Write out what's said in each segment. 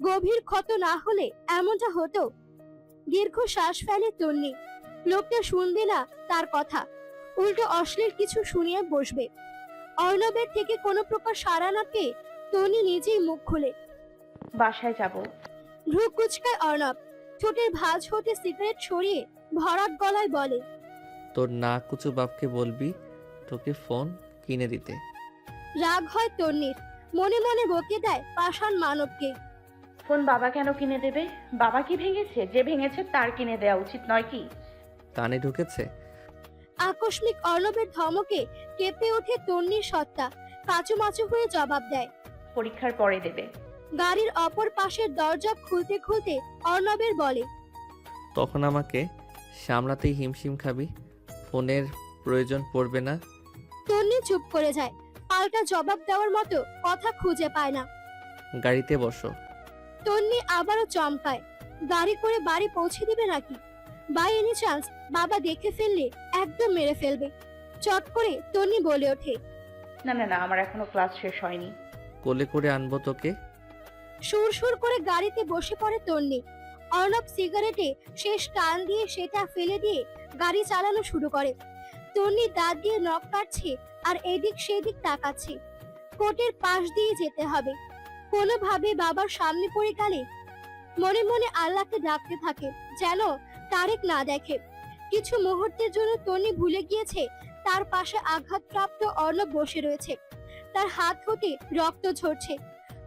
গভীর ক্ষত না হলে এমনটা হতো? দীর্ঘ শ্বাস ফেলে তন্নি। লোকটা শুনবে না তার কথা। উল্টো অশ্লীল কিছু শুনিয়ে বসবে। অর্ণবের থেকে কোনো প্রকার সাড়া না পেয়ে তনি নিজেই মুখ খুলে। বাসায় যাব। ভ্রু কুচকায় অর্ণব। ঠোঁটের ভাঁজ হতে সিগারেট সরিয়ে ভরাট গলায় বলে তোর না কুচু বাপকে বলবি তোকে ফোন কিনে দিতে। রাগ হয় তন্নির মনে মনে বকে দেয় পাষাণ মানবকে। ফোন বাবা কেন কিনে দেবে? বাবা কি ভেঙেছে? যে ভেঙেছে তার কিনে দেওয়া উচিত নয় কি? কানে ঢুকেছে। আকস্মিক অর্ণবের ধমকে কেঁপে ওঠে তন্নির সত্তা। কাচুমাচু হয়ে জবাব দেয়। পরীক্ষার পরে দেবে। গাড়ির অপর পাশের দরজা খুলতে খুলতে অর্ণবের বলে তখন আমাকে সামলাতেই হিমশিম খাবি। ফোনের প্রয়োজন পড়বে না। তন্নি চুপ করে যায়। পাল্টা জবাব দেওয়ার মতো কথা খুঁজে পায় না। গাড়িতে বসো। তন্নি আবারও চমকায় গাড়ি করে বাড়ি পৌঁছে দিবে নাকি? বাই এনি চান্স বাবা দেখে ফেললে একদম মেরে ফেলবে। চট করে তন্নি বলে ওঠে। না না না আমার এখনও ক্লাস শেষ হয়নি। কোলে করে আনব তোকে? সুর সুর করে গাড়িতে বসে পড়ে তন্নি। অর্ণব সিগারেটে শেষ টান দিয়ে সেটা ফেলে দিয়ে গাড়ি চালানো শুরু করে। তন্নি দাঁত দিয়ে নখ কাটছে আর এদিক সেদিক তাকাচ্ছে। কোর্টের পাশ দিয়ে যেতে হবে। কোনোভাবে বাবার সামনে পড়ে গেলে মনে মনে আল্লাহকে ডাকতে থাকে, যেন তারেক না দেখে। কিছু মুহূর্তের জন্য তন্নি ভুলে গিয়েছে, তার পাশে আঘাতপ্রাপ্ত অর্ণব বসে রয়েছে। তার হাত হতে রক্ত ঝরছে।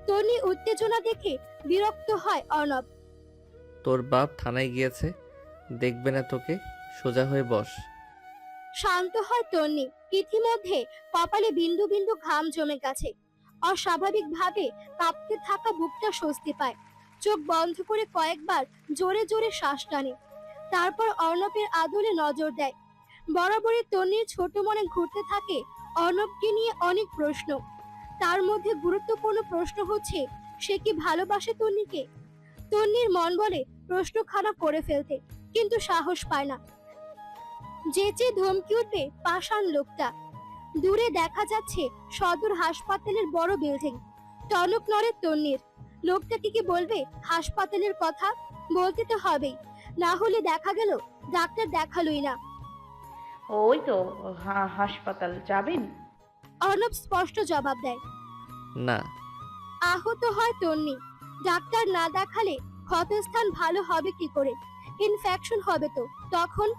তনি উত্তেজনা দেখে বিরক্ত হয় অর্ণব। তোর বাপ থানায় গিয়েছে, দেখবে না তোকে, সোজা হয়ে বস। শান্ত হয় তন্নি। ইতিমধ্যে কপালে বিন্দু বিন্দু ঘাম জমে গেছে। অস্বাভাবিকভাবে কাঁপতে থাকা বুকটা স্বস্তি পায়। চোখ বন্ধ করে কয়েকবার জোরে জোরে শ্বাস টানে। তারপর অর্ণবের আদলে নজর দেয়। বরাবরই তন্নির ছোট মনে ঘুরতে থাকে অর্ণবকে নিয়ে অনেক প্রশ্ন। তার মধ্যে গুরুত্বপূর্ণ প্রশ্ন হচ্ছে, সে কি ভালোবাসে তন্নিকে? তন্নির মন বলে প্রশ্ন প্রশ্নখানা করে ফেলতে, কিন্তু সাহস পায় না। যেচে ধমকি উঠবে পাষাণ লোকটা। দূরে দেখা যাচ্ছে সদর হাসপাতালের বড় বিল্ডিং টনক নড়ে তন্নির লোকটাকে কি বলবে হাসপাতালের কথা? বলতে তো হবেই না হলে দেখা গেল ডাক্তার দেখালোই না। ওই তো হা- হাসপাতাল যাবেন? অর্ণব স্পষ্ট জবাব দেয়। না। আহত হয় তন্নি ডাক্তার না দেখালে ক্ষতস্থান ভালো হবে কি করে? ইনফেকশন হবে তো তখন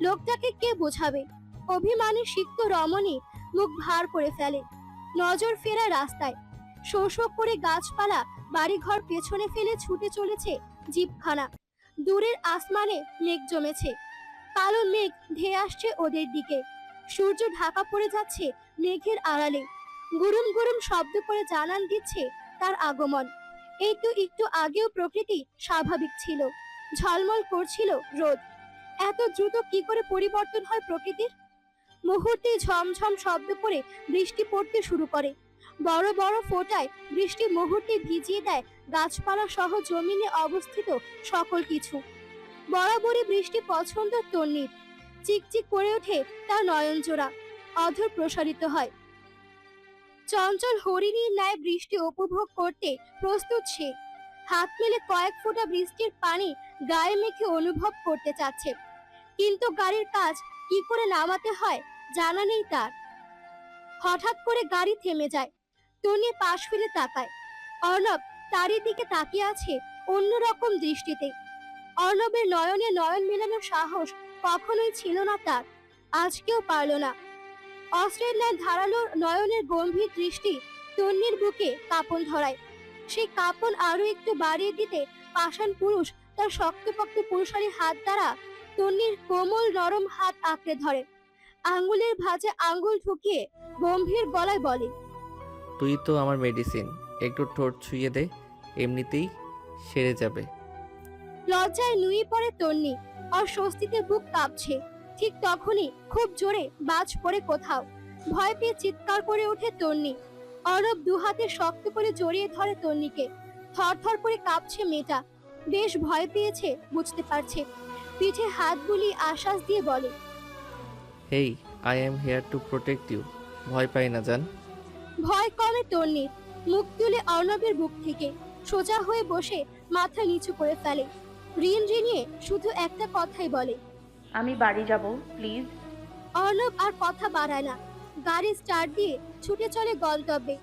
লোকটাকে কে বোঝাবে? অভিমানী সিক্ত রমণী মুখ ভার করে ফেলে। নজর ফেরায় রাস্তায়। শো শো করে গাছপালা বাড়িঘর পেছনে ফেলে ছুটে চলেছে জিপখানা দূরের আসমানে মেঘ জমেছে। কালো মেঘ ধেয়ে আসছে ওদের দিকে। সূর্য ঢাকা পড়ে যাচ্ছে মেঘের আড়ালে। গুরুম গুরুম শব্দ করে জানান দিচ্ছে তার আগমন। এই তো একটু আগেও প্রকৃতি স্বাভাবিক ছিল। ঝলমল করছিল রোদ। এত দ্রুত কি করে পরিবর্তন হয় প্রকৃতির? মুহূর্তে ঝমঝম শব্দ করে বৃষ্টি পড়তে শুরু করে। বড় বড় ফোঁটায় বৃষ্টি মুহূর্তে ভিজিয়ে দেয় গাছপালা সহ জমিনে অবস্থিত সকল কিছু। বরাবরই বৃষ্টি পছন্দ তন্নির চিকচিক করে ওঠে তার নয়নজোড়া। অধর প্রসারিত হয়। চঞ্চল হরিণীর ন্যায় বৃষ্টি উপভোগ করতে প্রস্তুত সে। হাত মেলে কয়েক ফোঁটা বৃষ্টির পানি গায়ে মেখে অনুভব করতে চাচ্ছে। কিন্তু গাড়ির কাজ কি করে নামাতে হয় জানা নেই তার। হঠাৎ করে গাড়ি থেমে যায়, টনি পাশ ফিরে তাকায়। অর্ণব তারই দিকে তাকিয়ে আছে অন্যরকম দৃষ্টিতে। অর্ণবের নয়নে নয়ন মেলানোর সাহস কখনোই ছিল না তার, আজকেও পারল না। অস্ত্রের ন্যায় ধারালো নয়নের গম্ভীর দৃষ্টি তন্নির বুকে কাপন ধরায়। সেই কাপন আরও একটু বাড়িয়ে দিতে পাষাণ পুরুষ তার শক্তপোক্ত পুরুষালী হাত দ্বারা তন্নির কোমল নরম হাত আঁকড়ে ধরে। আঙ্গুলের ভাঁজে আঙ্গুল ঢুকিয়ে গম্ভীর গলায় বলে তুই তো আমার মেডিসিন একটু ঠোঁট ছুঁয়ে দে এমনিতেই সেরে যাবে। লজ্জায় নুয়ে পড়ে তন্নি আর স্বস্তিতে বুক কাঁপছে। ঠিক তখনই খুব জোরে বাজ পড়ে কোথাও। ভয় পেয়ে চিৎকার করে ওঠে তন্নি। অরব দু হাতে শক্ত করে জড়িয়ে ধরে তন্নিকে। থরথর করে কাঁপছে মেয়েটা। বেশ ভয় পেয়েছে বুঝতে পারছে। পিঠে হাত বুলিয়ে আশ্বাস দিয়ে বলে hey I am here to protect you ভয় পাই না জান? ভয় কমে তন্নির মুখ তুলে অর্ণবের বুক থেকে সোজা হয়ে বসে মাথা নিচু করে ফেলে। রিন রিনিয়ে শুধু একটা কথাই বলে আমি বাড়ি যাব প্লিজ? অর্ণব আর কথা বাড়ায় না। গাড়ি স্টার্ট দিয়ে ছুটে চলে গন্তব্যে।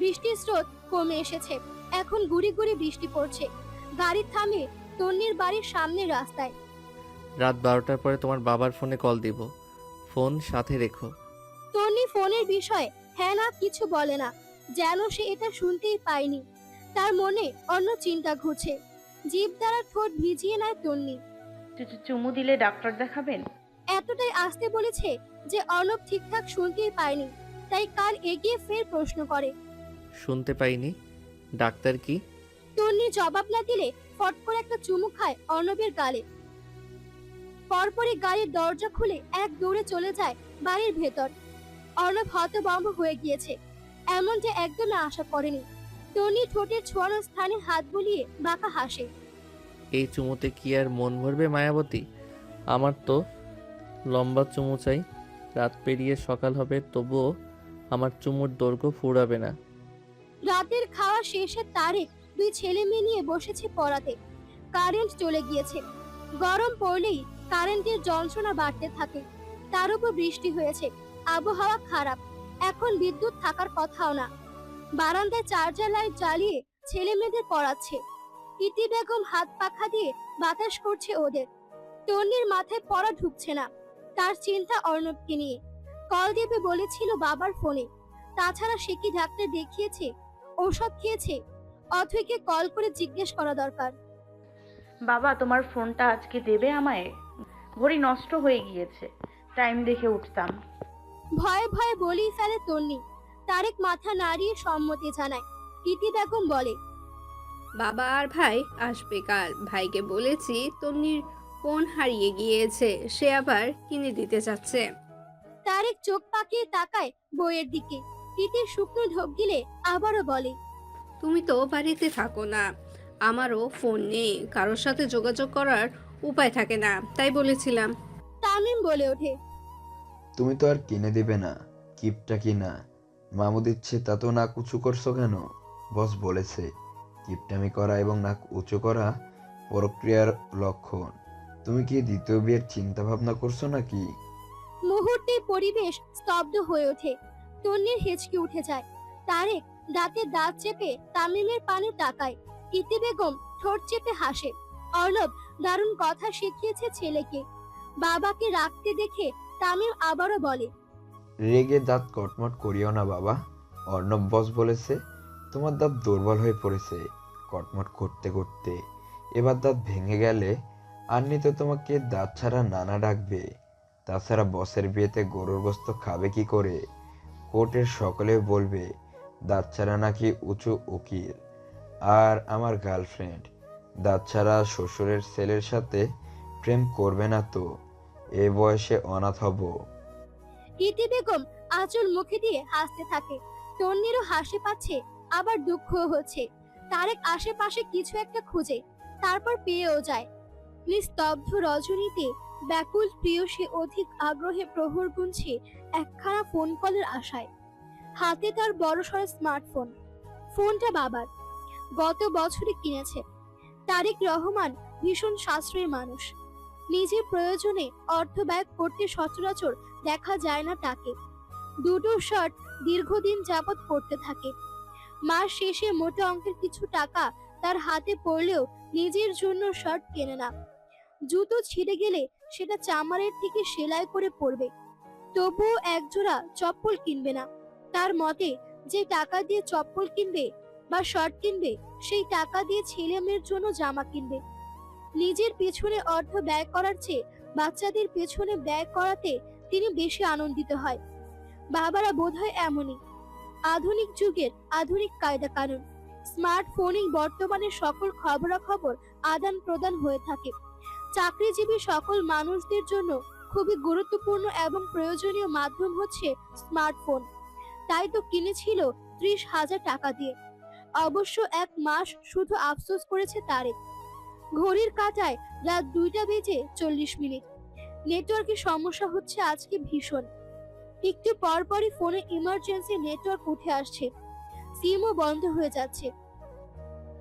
বৃষ্টির স্রোত কমে এসেছে। এখন গুড়ি গুড়ি বৃষ্টি পড়ছে। গাড়ি থামে তন্নির বাড়ির সামনে রাস্তায়। রাত বারোটার পরে তোমার বাবার ফোনে কল দিব। ফোন সাথে রেখো। তন্নি ফোনের বিষয়ে হ্যাঁ না কিছু বলে না। যেন সে এটা শুনতেই পায়নি। তার মনে অন্য চিন্তা ঘুরছে। জিভ দ্বারা ঠোঁট ভিজিয়ে নেয় তন্নি চু- চুমু দিলে ডাক্তার দেখাবেন? এতটাই আসতে বলেছে যে অর্ণব ঠিকঠাক শুনতেই পায়নি। তাই কান এগিয়ে ফের প্রশ্ন করে। শুনতে পাইনি। ডাক্তার কি? তন্নি জবাব না দিলে ফট করে একটা চুমু খায় অর্ণবের গালে। পরপরই গাড়ির দরজা খুলে এক দৌড়ে চলে যায় বাড়ির ভেতর। অর্ণব হতবম্ব হয়ে গিয়েছে। এমন যে একদমই আশা করেনি। টনি ঠোঁটের ছোঁয়ানো স্থানে হাত বুলিয়ে বাঁকা হাসে। এই চুমুতে কি আর মন ভরবে মায়াবতী? আমার তো লম্বা চুমু চাই। রাত পেরিয়ে সকাল হবে তবুও আমার চুমুর দৈর্ঘ্য ফুরাবে না। রাতের খাওয়া শেষে তারেক দুই ছেলে মেয়ে নিয়ে বসেছে পড়াতে। কারেন্ট চলে গিয়েছে। গরম পড়লেই কারেন্টের যন্ত্রণা বাড়তে থাকে। তার উপর বৃষ্টি হয়েছে, আবহাওয়া খারাপ, এখন বিদ্যুৎ থাকার কথাও না। বারান্দায় চার্জার লাইট জ্বালিয়ে ছেলে মেয়েদের পড়াচ্ছে। ইতি বেগম হাত পাখা দিয়ে বাতাস করছে ওদের। তন্নির মাথায় পড়া ঢুকছে না। তার চিন্তা অর্ণবকে নিয়ে। কল দেবে বলেছিল বাবার ফোনে। তাছাড়া সে কি ডাক্তার দেখিয়েছে ঔষধ খেয়েছে? অথৈকে কল করে জিজ্ঞেস করা দরকার। বাবা তোমার ফোনটা আজকে দেবে আমায়? ঘড়ি নষ্ট হয়ে গিয়েছে। টাইম দেখে উঠতাম। ভয়ে ভয়ে বলি ফেলে তন্নি। তারেক মাথা নাড়িয়ে সম্মতি জানায়। ইতি বেগম বলে বাবা আর ভাই আসবে কাল। ভাইকে বলেছি তন্নির ফোন হারিয়ে গিয়েছে। সে আবার কিনে দিতে চাচ্ছে তারেক চোখ পাকিয়ে তাকায় বইয়ের দিকে। ইতি শুকনো ঢোক গিলে আবারও বলে তুমি তো বাড়িতে থাকো না। আমারও ফোন নেই কারোর সাথে যোগাযোগ করার উপায় থাকে না তাই বলেছিলাম। তামিম বলে ওঠে। তুমি তো আর কিনে দিবে না কিপটা কিনা মামু দিচ্ছে তা তো নাক উঁচু করছ কেন? বস বলেছে কিপটামি করা এবং নাক উঁচু করা প্রক্রিয়ার লক্ষণ। তুমি কি দ্বিতীয় বিয়ের চিন্তা ভাবনা করছ নাকি? মুহূর্তে পরিবেশ স্তব্ধ হয়ে ওঠে তন্নির হেঁচকি উঠে যায়। তারেক দাঁতে দাঁত চেপে তামিমের পানে তাকায়। ইতি বেগম ঠোঁট চেপে হাসে। অর্ণব দারুণ কথা শিখিয়েছে ছেলেকে। বাবাকে রাখতে দেখে তামিম আবারও বলে, রেগে দাঁত কটমট করিও না বাবা। অর্ণব বস বলেছে, তোমার দাঁত দুর্বল হয়ে পড়েছে কটমট করতে করতে। এবার দাঁত ভেঙে গেলে আন্নি তো তোমাকে দাঁত ছাড়া নানা ডাকবে। তাছাড়া বসের বিয়েতে গরুর গোস্ত খাবে কি করে? কোর্টের সকলে বলবে, দাঁত ছাড়া নাকি উঁচু উকিল। আর আমার গার্লফ্রেন্ড দাঁত ছাড়া শ্বশুরের ছেলের সাথে প্রেম করবে না তো। এ বয়সে অনাথ হব। ইতি বেগম আঁচল মুখে দিয়ে হাসতে থাকে। তন্নিরও হাসি পাচ্ছে, আবার দুঃখও হচ্ছে। তারেক আশেপাশে কিছু একটা খুঁজে, তারপর পেয়েও যায়। নিস্তব্ধ রজনীতে ব্যাকুল প্রিয়সী অধিক আগ্রহে প্রহর গুনছে একখানা ফোন কলের আশায়। হাতে তার বড় বড়সড় স্মার্টফোন ফোনটা বাবার। গত বছরই কিনেছে। তারেক রহমান ভীষণ সাশ্রয়ী মানুষ। নিজের প্রয়োজনে অর্থ ব্যয় করতে সচরাচর দেখা যায় না তাকে। দুটো শার্ট দীর্ঘদিন যাবৎ পড়তে থাকে। মাস শেষে মোটা অঙ্কের কিছু টাকা তার হাতে পড়লেও নিজের জন্য শার্ট কেনে না। জুতো ছিঁড়ে গেলে সেটা চামারের থেকে সেলাই করে পরবে। তবুও একজোড়া চপ্পল কিনবে না। তার মতে, যে টাকা দিয়ে চপ্পল কিনবে বা শার্ট কিনবে? সেই টাকা দিয়ে ছেলে মেয়ের জন্য জামা কিনবে। নিজের পেছনে অর্থ ব্যয় করার চেয়ে বাচ্চাদের পেছনে ব্যয় করাতে তিনি বেশি আনন্দিত হয়। বাবারা বোধহয় এমনই। আধুনিক যুগের আধুনিক কায়দা কানুন। স্মার্টফোনেই বর্তমানে সকল খবরাখবর আদান প্রদান হয়ে থাকে। চাকরিজীবী সকল মানুষদের জন্য খুবই গুরুত্বপূর্ণ এবং প্রয়োজনীয় মাধ্যম হচ্ছে স্মার্টফোন। তাই তো কিনেছিল ত্রিশ হাজার টাকা দিয়ে। অবশ্য এক মাস শুধু আফসোস করেছে তারেক। ঘড়ির কাঁটায় রাত দুইটা বেজে চল্লিশ মিনিট। নেটওয়ার্কের সমস্যা হচ্ছে আজকে ভীষণ। একটু পর পরই ফোনে ইমার্জেন্সি নেটওয়ার্ক উঠে আসছে। সিমও বন্ধ হয়ে যাচ্ছে।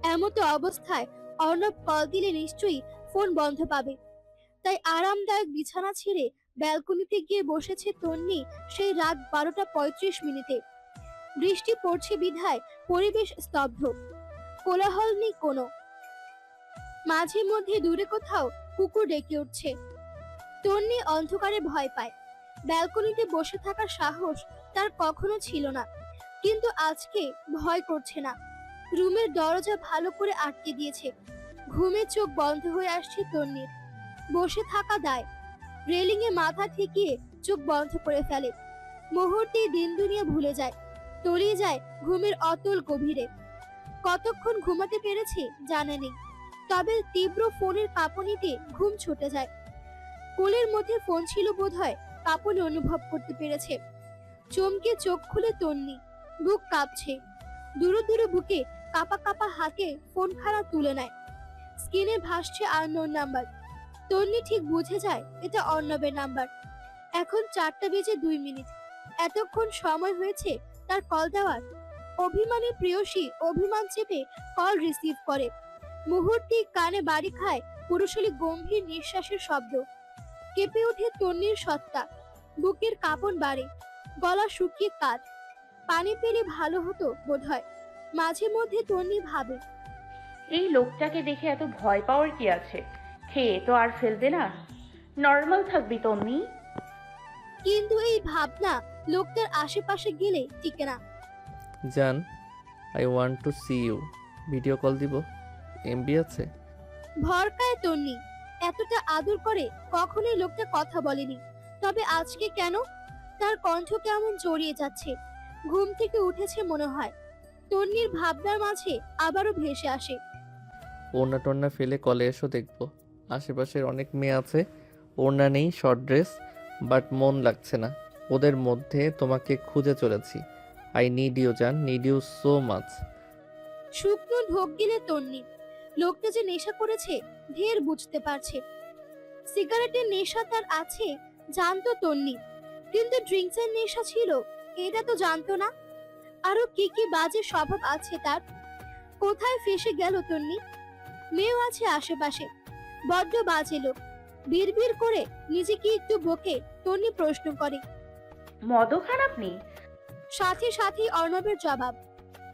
এমতো অবস্থায় অর্ণব কল দিলে নিশ্চয়ই ফোন বন্ধ পাবে। তাই আরামদায়ক বিছানা ছেড়ে ব্যালকনিতে গিয়ে বসেছে তন্নি সেই রাত বারোটা পঁয়ত্রিশ মিনিটে। বৃষ্টি পড়ছে বিধায় পরিবেশ স্তব্ধ। কোলাহল নেই কোনো। মাঝে মধ্যে দূরে কোথাও কুকুর ডেকে উঠছে। তন্নি অন্ধকারে ভয় পায়। ব্যালকনিতে বসে থাকার সাহস তার কখনো ছিল না। কিন্তু আজকে ভয় করছে না। রুমের দরজা ভালো করে আটকে দিয়েছে। ঘুমে চোখ বন্ধ হয়ে আসছে তন্নির। বসে থাকা দায়। রেলিং এ মাথা ঠেকিয়ে চোখ বন্ধ করে ফেলে। মুহূর্তেই দিন দুনিয়া ভুলে যায়। তলিয়ে যায় ঘুমের অতল গভীরে। কতক্ষণ ঘুমাতে পেরেছে জানে নেই, তবে তীব্র ফোনের কাঁপুনিতে ঘুম ছুটে যায়। কোলের মধ্যে ফোন ছিল বোধহয়, কাঁপুনি অনুভব করতে পেরেছে। চমকে চোখ খুলে তন্নি, বুক কাঁপছে। দূরে দূরে বুকে কাপা কাপা হাতে ফোন খানা তুলে নেয়। স্ক্রিনে ভাসছে আননোন নাম্বার। তন্নি ঠিক বুঝে যায় এটা অর্ণবের নাম্বার। এখন চারটা বেজে দুই মিনিট। এতক্ষণ সময় হয়েছে তার কল দেওয়ার। অভিমানী প্রিয়সী অভিমান চেপে কল রিসিভ করে। মুহূর্তেই কানে বাড়ি খায় পুরুষালী গম্ভীর নিঃশ্বাসের শব্দ। কেঁপে ওঠে তন্নির সত্তা। বুকের কাঁপন বাড়ে। গলা শুকিয়ে কাজ পানি পেলে ভালো হতো বোধ হয় মাঝে মধ্যে তন্নি ভাবে এই লোকটাকে দেখে এত ভয় পাওয়ার কি আছে? খেয়ে তো আর ফেলবে না। নর্মাল থাকবি তন্নি কিন্তু এই ভাবনা লোকটার আশেপাশে গেলে টিকে না। জান I want to see you video call দিব। এমবি আছে? ভরকায় তন্নি এতটা আদর করে কখনোই লোকটা কথা বলেনি। তবে আজকে কেন? তার কণ্ঠ কেমন জড়িয়ে যাচ্ছে। ঘুম থেকে উঠেছে মনে হয়। তন্নির ভাবনার মাঝে আবারও ভেসে আসে। ওড়না টন্না ফেলে কলে এসো দেখব। আশেপাশের অনেক মেয়ে আছে। ওড়না নেই শর্ট ড্রেস বাট মন লাগছে না। ওদের মধ্যে তোমাকে খুঁজে চলেছি। আই নিড ইউ জান নিড ইউ সো মাচ শুকনো ঢোক গিলে তন্নি। লোকটা যে নেশা করেছে, ঢের বুঝতে পারছে। সিগারেটের নেশা তার আছে, জানতো তন্নি। কিন্তু ড্রিঙ্কসের নেশা ছিল, এটা তো জানতো না। আরও কি কি বাজে স্বভাব আছে তার? কোথায় ফেসে গেল তন্নি? মেয়েও আছে আশেপাশে। বড্ড বাজে লোক। বিড়বিড় করে নিজেকে একটু বকে তন্নি প্রশ্ন করে। মদও খান আপনি সাথে সাথেই অর্ণবের জবাব।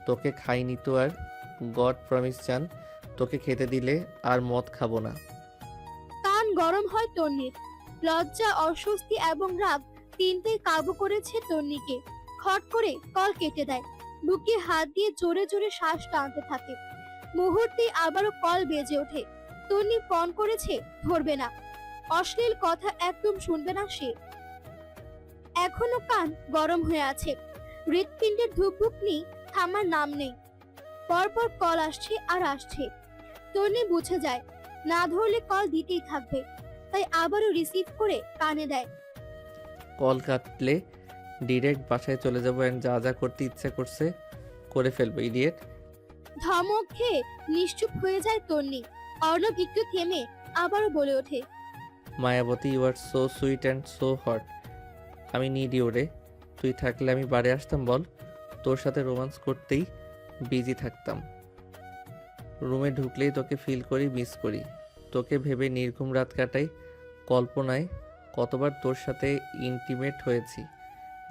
তোকে খাইনি তো আর? গড প্রমিস জান। তোকে খেতে দিলে আর মদ খাব না। কান গরম হয় তন্নির লজ্জা অস্বস্তি এবং রাগ তিনটেই কাবু করেছে তন্নিকে খট করে কল কেটে দেয়। বুকে হাত দিয়ে জোরে জোরে শ্বাস টানতে থাকে। মুহূর্তে আবারও কল বেজে ওঠে। তন্নি পণ করেছে ধরবে না। অশ্লীল কথা একদম শুনবে না সে। এখনও কান গরম হয়ে আছে। হৃৎপিণ্ডের ধুকভুকনি থামার নাম নেই। পরপর কল আসছে আর আসছে। তন্নি বুঝে যায় না ধরলে কল দিতেই থাকবে। তাই আবারও রিসিভ করে কানে দেয়। কল কাটলে ডিরেক্ট বাসায় চলে যাব অ্যান্ড যা যা করতে ইচ্ছে করছে করে ফেলব ইডিয়েট ধমক খেয়ে নিশ্চুপ হয়ে যায় তন্নি। অর্ণব একটু থেমে আবারও বলে ওঠে। Mayabati you are so sweet and so hot আমি নিড ইউ রে। তুই থাকলে আমি বাড়ি আসতাম বল। তোর সাথে রোমান্স করতেই বিজি থাকতাম। রুমে ঢুকলেই তোকে ফিল করি মিস করি। তোকে ভেবে নির্ঘুম রাত কাটাই, কল্পনায় কতবার তোর সাথে ইন্টিমেট হয়েছি।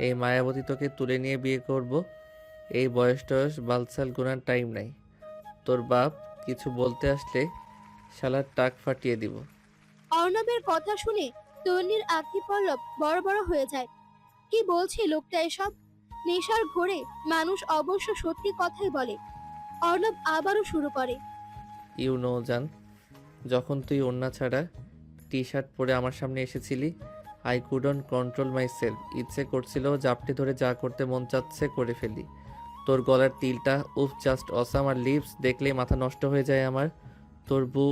এই মায়াবতী তোকে তুলে নিয়ে বিয়ে করব। এই বয়স টয়স বালসাল গোনার টাইম নাই। তোর বাপ কিছু বলতে আসলে শালার টাক ফাটিয়ে দিব। অর্ণবের কথা শুনে তন্নির আখি পল্লব বড় বড় হয়ে যায়। কি বলছে লোকটা এসব? নেশার ঘোরে মানুষ অবশ্য সত্যি কথাই বলে। অর্ণব আবারও শুরু করে। ইউ নো জান যখন তুই ওন্না ছাড়া টি শার্ট পরে আমার সামনে এসেছিলি I couldn't control my self. ইচ্ছে করছিল জাপটি ধরে যা করতে মন চাচ্ছে করে ফেলি। তোর গলার তিলটা উফ জাস্ট অসাম আর লিপস দেখলেই মাথা নষ্ট হয়ে যায় আমার। তোর বু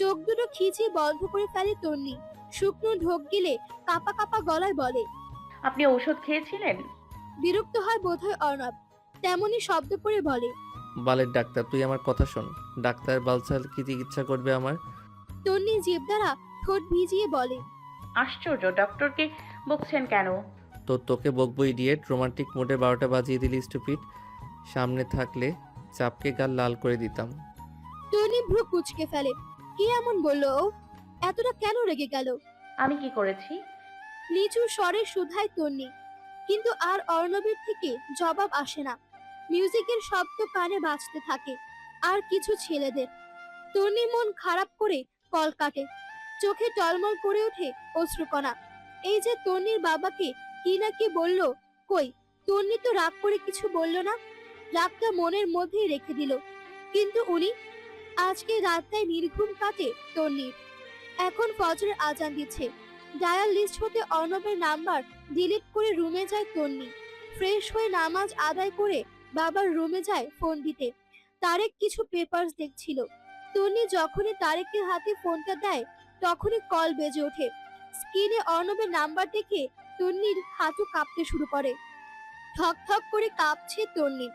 চোখ দুটো খিচে বন্ধ করে ফেলে তন্নি। শুকনো ঢোক গিলে কাপা কাপা গলায় বলে আপনি ঔষধ খেয়েছিলেন? বিরক্ত হয় বোধহয় অর্ণব। তেমনি শব্দ করে বলে বালের ডাক্তার তুই আমার কথা শোন। ডাক্তার বালসাল কি চিকিৎসা করবে আমার? তন্নি জিভ দ্বারা ঠোঁট ভিজিয়ে বলে আশ্চর্য ডক্টরকে বকছেন কেন? তো তোকে বকবো ইডিয়েট রোমান্টিক মোডে বারোটা বাজিয়ে দিলি স্টুপিড সামনে থাকলে চাপকে গাল লাল করে দিতাম। টনি ভ্রু কুচকে ফেলে কি এমন বলল ও? এতটা কেন রেগে গেল? আমি কি করেছি? নিচু স্বরে শুধায় তন্নি। কিন্তু আর অর্ণবের থেকে জবাব আসে না। মিউজিকের শব্দ কানে বাজতে থাকে, আর কিছু ছেলেদের। তন্নি মন খারাপ করে কল কাটে, চোখে টলমল করে ওঠে অশ্রুকণা। এই যে তন্নির বাবাকে কি না কি বলল, কই? তন্নি তো রাগ করে কিছু বলল না। রাগটা মনের মধ্যেই রেখে দিল। কিন্তু উনি? আজকে রাতটায় নির্ঘুম কাটে তন্নির। এখন ফজরের আজান দিচ্ছে। ডায়াল লিস্ট হতে অর্ণবের নাম্বার ডিলিট করে রুমে যায় তন্নি। ফ্রেশ হয়ে নামাজ আদায় করে বাবার রুমে যায় ফোন দিতে। তারেক কিছু পেপারস দেখছিল। তন্নি যখনই তারেকের হাতে ফোনটা দেয়, তখনই কল বেজে ওঠে। স্ক্রিনে অর্ণবের নাম্বার দেখে তন্নির হাঁটু কাঁপতে শুরু করে। ঠক ঠক করে কাঁপছে তন্নি।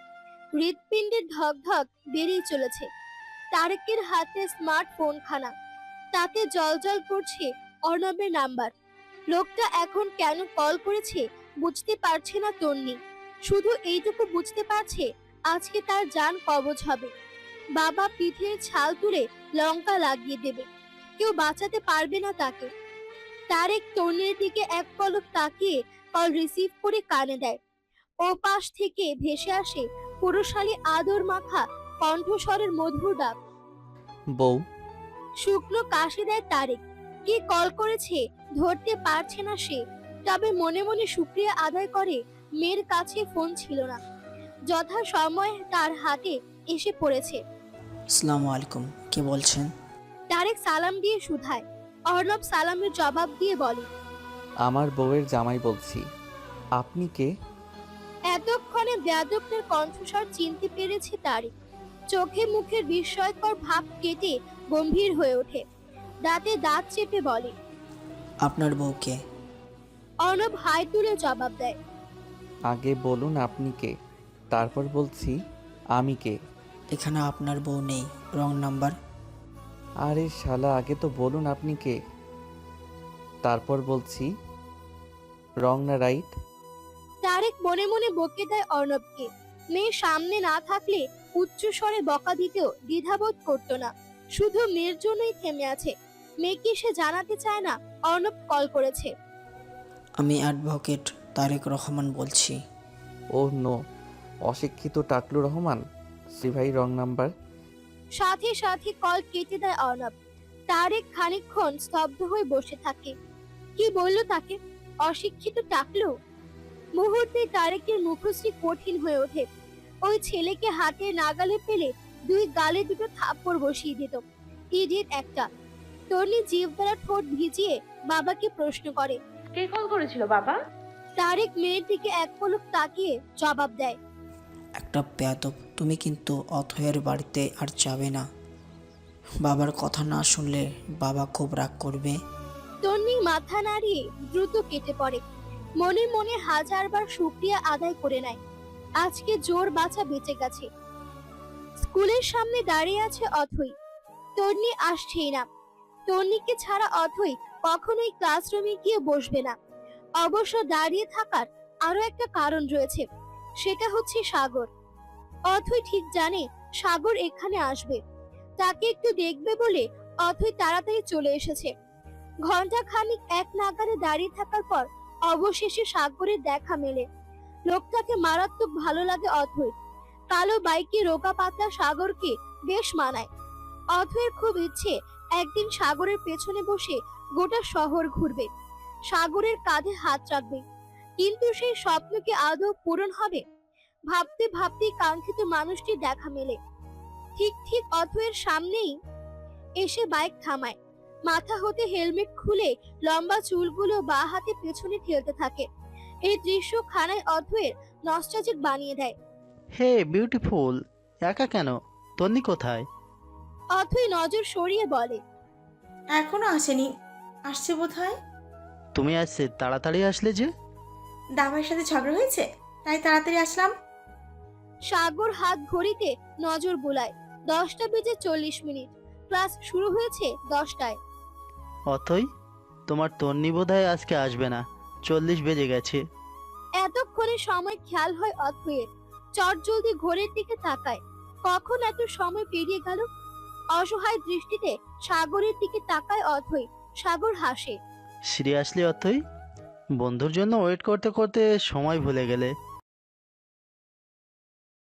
হৃৎপিণ্ডের ধক ধক বেরিয়ে চলেছে। তারেকের হাতে স্মার্টফোন খানা তাতে জলজল করছে অর্ণবের নাম্বার। লোকটা এখন কেন কল করেছে বুঝতে পারছে না তন্নি। শুধু এইটুকু বুঝতে পারছে আজকে তার যান কবজ হবে। বাবা পিঠের ছাল তুলে লঙ্কা লাগিয়ে দেবে। কেউ বাঁচাতে পারবে না তাকে। তারেক তন্নির দিকে এক পলক তাকিয়ে কল রিসিভ করে কানে দেয়। ও পাশ থেকে ভেসে আসে পুরুষালী আদর মাখা কণ্ঠস্বরের মধুর ডাক। বউ। শুকনো কাশি দেয় তারেক। কি কল করেছে ধরতে পারছে না সে। তবে মনে মনে শুক্রিয়া আদায় করে মেয়ের কাছে ফোন ছিল না। যথা সময় তার হাতে এসে পড়েছে। আসসালামু আলাইকুম কে বলছেন? তারেক সালাম দিয়ে শুধায়। অর্ণব সালামের জবাব দিয়ে বলে আমার বউয়ের জামাই বলছি। আপনি কে? এতক্ষণে বেয়াদবদের কণ্ঠস্বর চিনতে পেরেছে তারিক। চোখে মুখের বিস্ময়কর ভাব কেটে গম্ভীর হয়ে ওঠে। দাঁতে দাঁত চেপে বলে আপনার বউকে? অর্ণব হাই তুলে জবাব দেয় আগে বলুন আপনি কে? তারপর বলছি আমি কে? এখানে আপনার বউ নেই রং নাম্বার? আরে শালা আগে তো বলুন আপনি কে? তারপর বলছি রং না রাইট? তারেক মনে মনে বকে দেয় অর্ণবকে মেয়ে সামনে না থাকলে উচ্চ স্বরে বকা দিতেও দ্বিধাবোধ করতো না শুধু মেয়ের জন্যই থেমে আছে মেয়েকে সে জানাতে চায় না অর্ণব কল করেছে। আমি অ্যাডভোকেট তারেক রহমান বলছি। ও নো অশিক্ষিত টাকলু রহমান শ্রী ভাই রং নাম্বার। সাথে সাথে কল কেটে দেয় অর্ণব। তারেক খানিকক্ষণ স্তব্ধ হয়ে বসে থাকে। কি বলল তাকে? অশিক্ষিত টাকলো? মুহূর্তে তারেকের মুখশ্রী কঠিন হয়ে ওঠে। ওই ছেলেকে হাতে নাগালে পেলে দুই গালে দুটো থাপ্পড় বসিয়ে দিত। ইডিয়েট একটা। তনি জিভ দ্বারা ঠোঁট ভিজিয়ে বাবাকে প্রশ্ন করে কে কল করেছিল বাবা? তারেক মেয়ের দিকে এক পলক তাকিয়ে জবাব দেয় একটা পেয়াদব তুমি কিন্তু অথয়ের বাড়িতে আর যাবে না। বাবার কথা না শুনলে বাবা খুব রাগ করবে। তন্নি মাথা নাড়িয়ে দ্রুত কেটে পড়ে মনে মনে হাজারবার শুক্রিয়া আদায় করে নেয় আজকে জোর বাঁচা বেঁচে গেছে। স্কুলের সামনে দাঁড়িয়ে আছে অথই তন্নি আসছেই না। তন্নিকে ছাড়া অথই কখনোই ক্লাসরুমে গিয়ে বসবে না। অবশ্য দাঁড়িয়ে থাকার আরও একটা কারণ রয়েছে, সেটা হচ্ছে সাগর। অথই ঠিক জানে সাগর এখানে আসবে। তাকে একটু দেখবে বলে অথই তাড়াতাড়ি চলে এসেছে। ঘণ্টা খানিক এক নাগারে দাঁড়িয়ে থাকার পর অবশেষে সাগরের দেখা মেলে। লোকটাকে মারাত্মক ভালো লাগে অথৈ কালো বাইকে রোগা পাতলা সাগরকে বেশ মানায়। অথয়ের খুব ইচ্ছে একদিন সাগরের পেছনে বসে গোটা শহর ঘুরবে। সাগরের কাঁধে হাত রাখবে। কিন্তু সেই স্বপ্ন কি আদৌ পূরণ হবে? ভাবতে ভাবতেই কাঙ্ক্ষিত মানুষটি দেখা মেলে। ঠিক ঠিক অথৈয়ের সামনেই এসে বাইক থামায়। মাথা হতে হেলমেট খুলে লম্বা চুলগুলো বা হাতে পেছনে ঠেলতে থাকে। এই দৃশ্য খানায় অথয়ের নস্টাজিক বানিয়ে দেয়। হে, বিউটিফুল, একা কেন? তন্নি কোথায়? অথই নজর সরিয়ে বলে এখনও আসেনি। আসছে বোধ হয় তুমি আসছে তাড়াতাড়ি আসলে যে? দামের সাথে ঝগড়া হয়েছে? তাই তাড়াতাড়ি আসলাম। সাগর হাত ঘড়িতে নজর বুলায়। দশটা বেজে চল্লিশ মিনিট। ক্লাস শুরু হয়েছে দশটায়। অথই তোমার তন্নি বোধহয় আজকে আসবে না। চল্লিশ বেজে গেছে। এতক্ষণে সময় খেয়াল হয় অথয়ের চট জলদি ঘোরের দিকে তাকায়। কখন এত সময় পেরিয়ে গেল? অসহায় দৃষ্টিতে সাগরের দিকে তাকায় অথই। সাগর হাসে। আসলে অথই? বন্ধুর জন্য ওয়েট করতে করতে সময় ভুলে গেলে।